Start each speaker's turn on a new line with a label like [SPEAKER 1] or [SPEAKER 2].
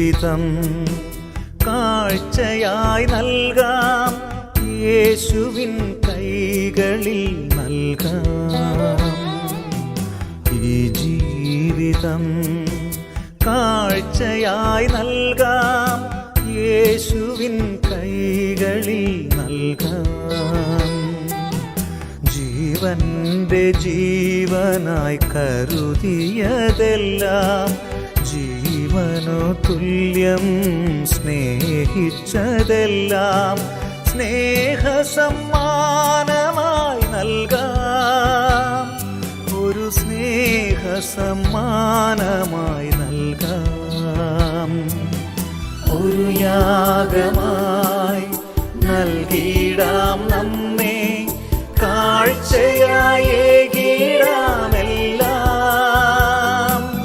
[SPEAKER 1] ജീവിതം കാഴ്ചയായി നൽകാം. യേശുവിൻ കൈകളിൽ നൽകാം. ഈ ജീവിതം കാഴ്ചയായി നൽകാം. യേശുവിൻ കൈകളിൽ നൽകാം. ജീവന്റെ ജീവനായി കരുതിയതെല്ലാം ജീവനു തുല്യം സ്നേഹിച്ചതെല്ലാം സ്നേഹസമ്മാനമായി നൽകാം. ഒരു സ്നേഹസമ്മാനമായി നൽകാം. ഒരു യാഗമായി നൽകിയിടാം നമ്മെ. കാഴ്ചയായി